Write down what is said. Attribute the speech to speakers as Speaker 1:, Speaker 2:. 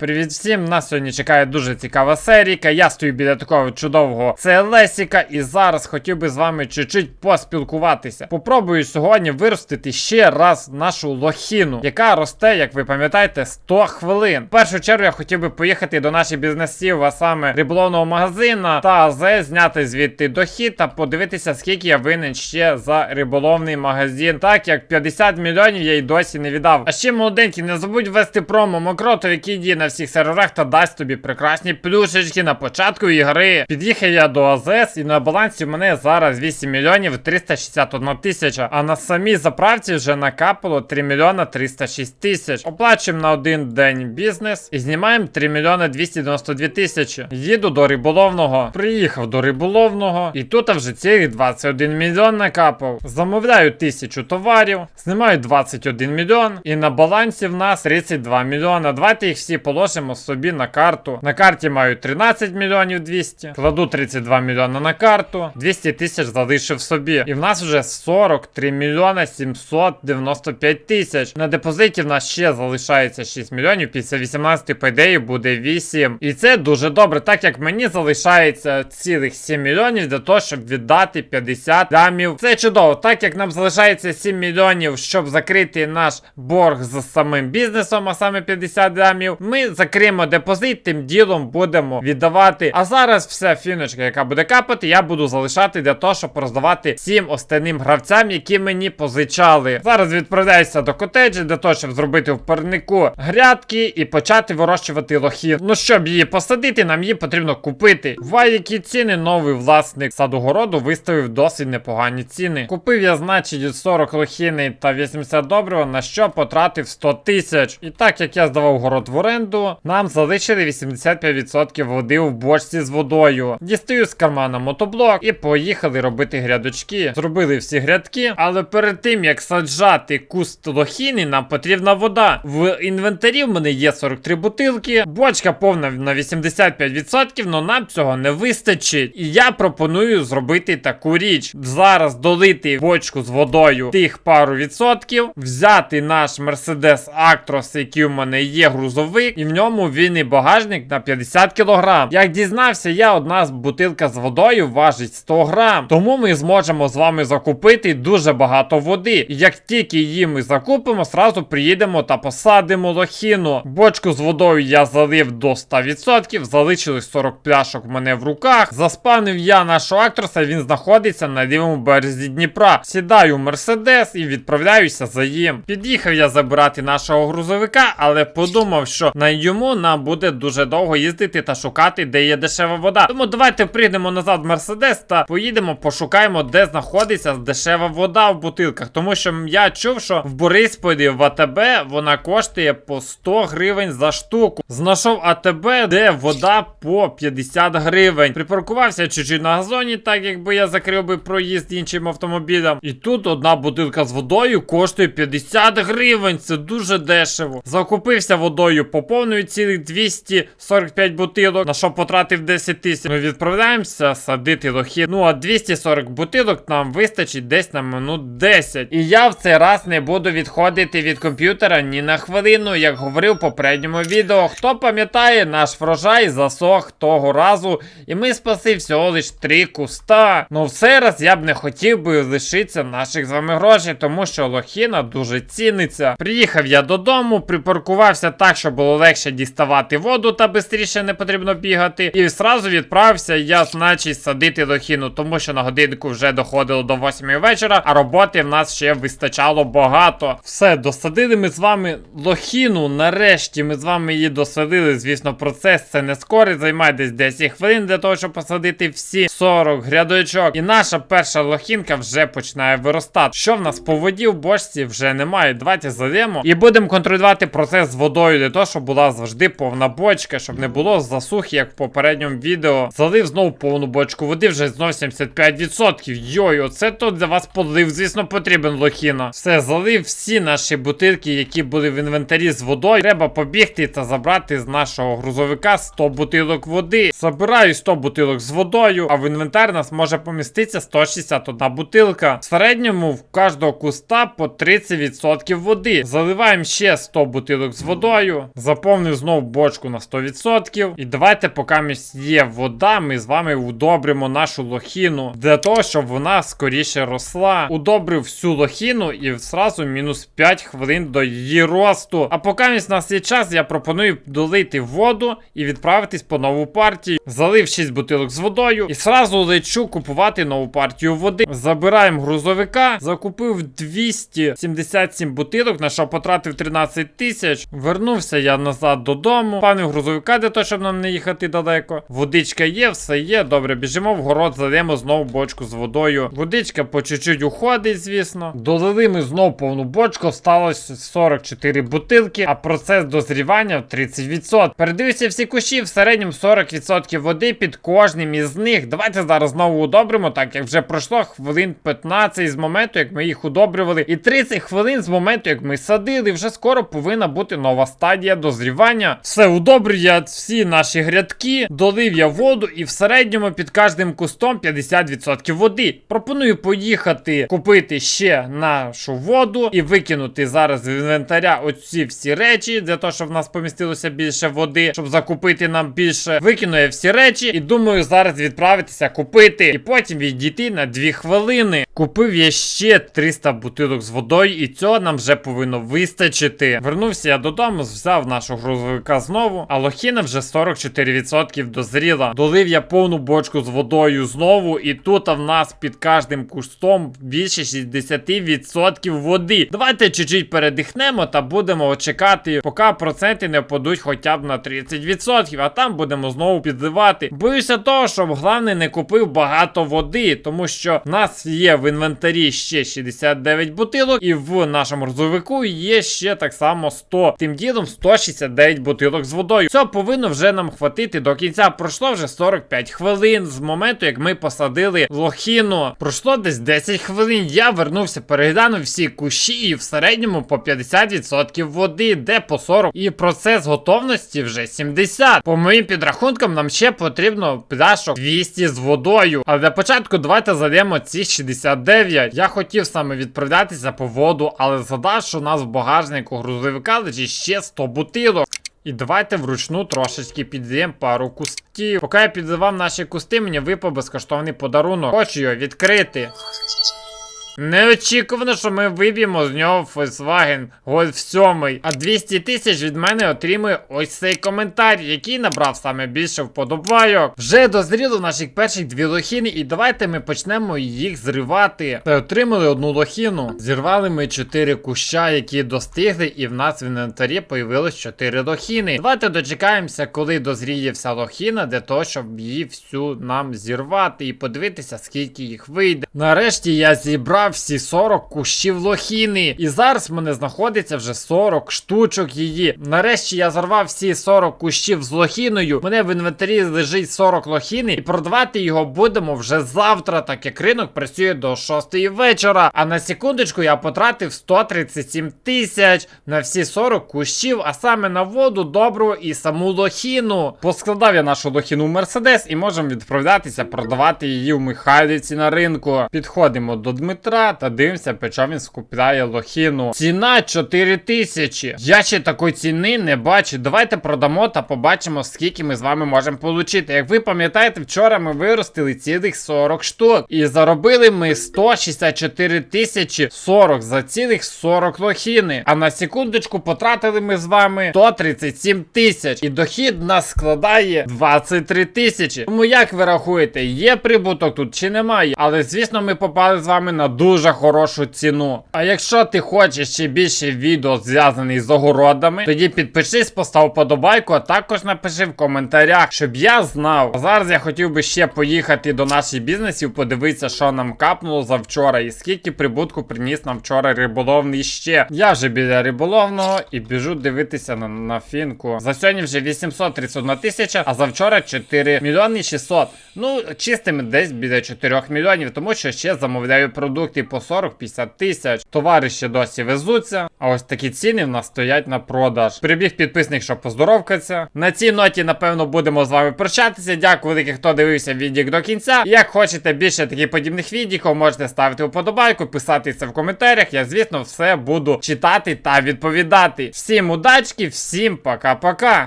Speaker 1: Привіт всім! Нас сьогодні чекає дуже цікава серійка. Я стою біля такого чудового Целесіка, і зараз хотів би з вами чуть-чуть поспілкуватися. Попробую сьогодні виростити ще раз нашу лохіну, яка росте, як ви пам'ятаєте, 100 хвилин. В першу чергу я хотів би поїхати до наших бізнесів, а саме риболовного магазина та АЗ, зняти звідти дохід та подивитися, скільки я винен ще за риболовний магазин. Так як 50 мільйонів я й досі не віддав. А ще молоденький, не забудь ввести промо Мокротов, який діє на всіх серверах та дасть тобі прекрасні плюшечки на початку ігри. Під'їхав я до АЗС і на балансі в мене зараз 8 мільйонів 361 тисяча, а на самій заправці вже накапало 3 мільйона 306 тисяч. Оплачуємо на один день бізнес і знімаємо 3 мільйона 292 тисячі. Їду до риболовного. Приїхав до риболовного, і тут вже цілих 21 мільйон накапав. Замовляю тисячу товарів, знімаю 21 мільйон, і на балансі в нас 32 мільйона. Давайте їх всі положимо собі на карту. На карті маю 13 мільйонів 200, кладу 32 мільйона на карту, 200 тисяч залишив собі. І в нас вже 43 мільйона 795 тисяч. На депозиті в нас ще залишається 6 мільйонів. Після 18 по ідеї буде 8. І це дуже добре, так як мені залишається цілих 7 мільйонів для того, щоб віддати 50 лямів. Це чудово, так як нам залишається 7 мільйонів, щоб закрити наш борг з самим бізнесом, а саме 50 лямів. Ми закриємо депозит, тим ділом будемо віддавати. А зараз вся фіночка, яка буде капати, я буду залишати для того, щоб роздавати всім останнім гравцям, які мені позичали. Зараз відправляюся до котеджі для того, щоб зробити в парнику грядки і почати вирощувати лохін. Ну щоб її посадити, нам її потрібно купити. Вай, які ціни новий власник садогороду виставив досить непогані ціни. Купив я, значить, 40 лохіней та 80 добрива, на що потратив 100 тисяч. І так як я здавав город в оренду, нам залишили 85% води в бочці з водою. Дістаю з кармана мотоблок і поїхали робити грядочки. Зробили всі грядки, але перед тим як саджати куст лохіни, нам потрібна вода. В інвентарі в мене є 43 бутилки, бочка повна на 85%, але нам цього не вистачить. І я пропоную зробити таку річ: зараз долити бочку з водою тих пару відсотків, взяти наш Mercedes Actros, який у мене є грузовик, і в ньому вільний багажник на 50 кг. Як дізнався, я одна з бутилка з водою важить 100 грам. Тому ми зможемо з вами закупити дуже багато води. І як тільки її ми закупимо, сразу приїдемо та посадимо лохіну. Бочку з водою я залив до 100%, залишилось 40 пляшок в мене в руках. Заспавнив я нашого актроса, він знаходиться на лівому березі Дніпра. Сідаю в Мерседес і відправляюся за їм. Під'їхав я забирати нашого грузовика, але подумав, що на йому нам буде дуже довго їздити та шукати, де є дешева вода. Тому давайте прийдемо назад в Мерседес та поїдемо, пошукаємо, де знаходиться дешева вода в бутилках. Тому що я чув, що в Борисполі в АТБ вона коштує по 100 гривень за штуку. Знайшов АТБ, де вода по 50 гривень. Припаркувався чуть-чуть на газоні, так якби я закрив би проїзд іншим автомобілям. І тут одна бутилка з водою коштує 50 гривень. Це дуже дешево. Закупився водою, поповнюю цілих 245 бутилок, на що потратив 10 тисяч. Ми відправляємося садити лохи. Ну а 240 бутилок нам вистачить десь на минут 10. І я в цей раз не буду відходити від комп'ютера ні на хвилину, як говорив в попередньому відео. Хто пам'ятає, наш врожай засох того разу, і ми спасли всього лиш 3 куста. Ну в цей раз я б не хотів би лишитися наших з вами грошей, тому що лохіна дуже ціниться. Приїхав я додому, припаркувався так, щоб було легше діставати воду та швидше не потрібно бігати. І зразу відправився я, значить, садити лохіну, тому що на годинку вже доходило до 8 вечора, а роботи в нас ще вистачало багато. Все, досадили ми з вами лохіну. Нарешті ми з вами її досадили. Звісно, процес це не скорий, займає десь 10 хвилин для того, щоб посадити всі 40 грядочок. І наша перша лохінка вже починає виростати. Що в нас по воді в бочці вже немає. Давайте зайдемо і будемо контролювати процес з водою для того, щоб була завжди повна бочка, щоб не було засухи, як в попередньому відео. Залив знову повну бочку води, вже знов 75%. Йой, оце то для вас полив, звісно, потрібен лохіна. Все, залив всі наші бутилки, які були в інвентарі з водою. Треба побігти та забрати з нашого грузовика 100 бутилок води. Забираю 100 бутилок з водою, а в інвентар нас може поміститися 161 бутилка. В середньому в кожного куста по 30% води. Заливаємо ще 100 бутилок з водою. Заповнюємо заповнив знов бочку на 100%. І давайте, поки є вода, ми з вами удобримо нашу лохіну для того, щоб вона скоріше росла. Удобрив всю лохіну і зразу мінус 5 хвилин до її росту. А поки в нас є час, я пропоную долити воду і відправитись по нову партію. Залив 6 бутилок з водою і зразу лечу купувати нову партію води. Забираємо грузовика, закупив 277 бутилок, на що потратив 13 тисяч. Вернувся я назад додому. Пане грузовика, для того, щоб нам не їхати далеко. Водичка є, все є. Добре, біжимо в город, задаємо знову бочку з водою. Водичка по чуть-чуть уходить, звісно. Долили ми знову повну бочку, сталося 44 бутилки, а процес дозрівання в 30%. Передивився всі кущі, в середньому 40% води під кожним із них. Давайте зараз знову удобримо, так як вже пройшло хвилин 15 з моменту, як ми їх удобрювали, і 30 хвилин з моменту, як ми садили. Вже скоро повинна бути нова стадія дозрівання. Все удобрюю я всі наші грядки, долив я воду, і в середньому під кожним кустом 50% води. Пропоную поїхати купити ще нашу воду і викинути зараз з інвентаря оці всі речі, для того, щоб в нас помістилося більше води, щоб закупити нам більше. Викину я всі речі і думаю зараз відправитися купити. І потім відійти на 2 хвилини. Купив я ще 300 бутилок з водою, і цього нам вже повинно вистачити. Вернувся я додому, взяв нашого грузовика знову, а лохіна вже 44% дозріла. Долив я повну бочку з водою знову, і тут в нас під кожним кустом більше 60% води. Давайте чуть-чуть передихнемо та будемо чекати, поки проценти не впадуть хоча б на 30%, а там будемо знову підливати. Боюся того, щоб головне не купив багато води, тому що в нас є в інвентарі ще 69 бутилок, і в нашому розовику є ще так само 100. Тим ділом 169 бутилок з водою. Це повинно вже нам хватити до кінця. Пройшло вже 45 хвилин з моменту, як ми посадили лохіну. Пройшло десь 10 хвилин. Я вернувся, переглянув всі кущі, і в середньому по 50% води, де по 40. І процес готовності вже 70. По моїм підрахункам, нам ще потрібно пляшок 200 з водою. Але для початку давайте зайдемо ці 69. Я хотів саме відправлятися по воду, але згадав, що у нас в багажнику грузовика лежить ще 100 бутилок. І давайте вручну трошечки підзем пару кустів. Поки я підзивав наші кусти, мені випав безкоштовний подарунок. Хочу його відкрити. Неочікувано, що ми виб'ємо з нього Volkswagen Golf 7. А 200 тисяч від мене отримує ось цей коментар, який набрав саме більше вподобайок. Вже дозріло наших перших дві лохіни, і давайте ми почнемо їх зривати. Та отримали одну лохіну. Зірвали ми 4 куща, які достигли, і в нас в інвентарі появилось 4 лохіни. Давайте дочекаємося, коли дозріє вся лохіна, для того, щоб її всю нам зірвати і подивитися, скільки їх вийде. Нарешті я зібрав всі 40 кущів лохіни. І зараз в мене знаходиться вже 40 штучок її. Нарешті я зарвав всі 40 кущів з лохіною. Мене в інвентарі лежить 40 лохіни, і продавати його будемо вже завтра, так як ринок працює до 6 вечора. А на секундочку я потратив 137 тисяч на всі 40 кущів, а саме на воду, добру і саму лохіну. Поскладав я нашу лохіну в Мерседес і можемо відправлятися продавати її в Михайлівці на ринку. Підходимо до Дмитра та дивимося, по чому він скупляє лохіну. Ціна 4 тисячі. Я ще такої ціни не бачу. Давайте продамо та побачимо, скільки ми з вами можемо отримати. Як ви пам'ятаєте, вчора ми виростили цілих 40 штук. І заробили ми 164 тисячі 40 за цілих 40 лохіни. А на секундочку потратили ми з вами 137 тисяч. І дохід нас складає 23 тисячі. Тому як ви рахуєте, є прибуток тут чи немає? Але звісно, ми попали з вами на дуже хорошу ціну. А якщо ти хочеш ще більше відео зв'язаних з огородами, тоді підпишись, постав подобайку, а також напиши в коментарях, щоб я знав. А зараз я хотів би ще поїхати до наших бізнесів, подивитися, що нам капнуло за вчора, і скільки прибутку приніс нам вчора риболовний ще. Я вже біля риболовного і біжу дивитися на, на фінку. За сьогодні вже 831 тисяча, а за вчора 4 мільйони 600. Ну, чистими десь біля 4 мільйонів, тому що ще замовляю продукцію. Комплекти по 40-50 тисяч. Товари ще досі везуться. А ось такі ціни в нас стоять на продаж. Прибіг підписник, щоб поздоровкатися. На цій ноті, напевно, будемо з вами прощатися. Дякую велике, хто дивився відік до кінця. Як хочете більше таких подібних відео, можете ставити вподобайку, писати це в коментарях. Я, звісно, все буду читати та відповідати. Всім удачки, всім пока-пока.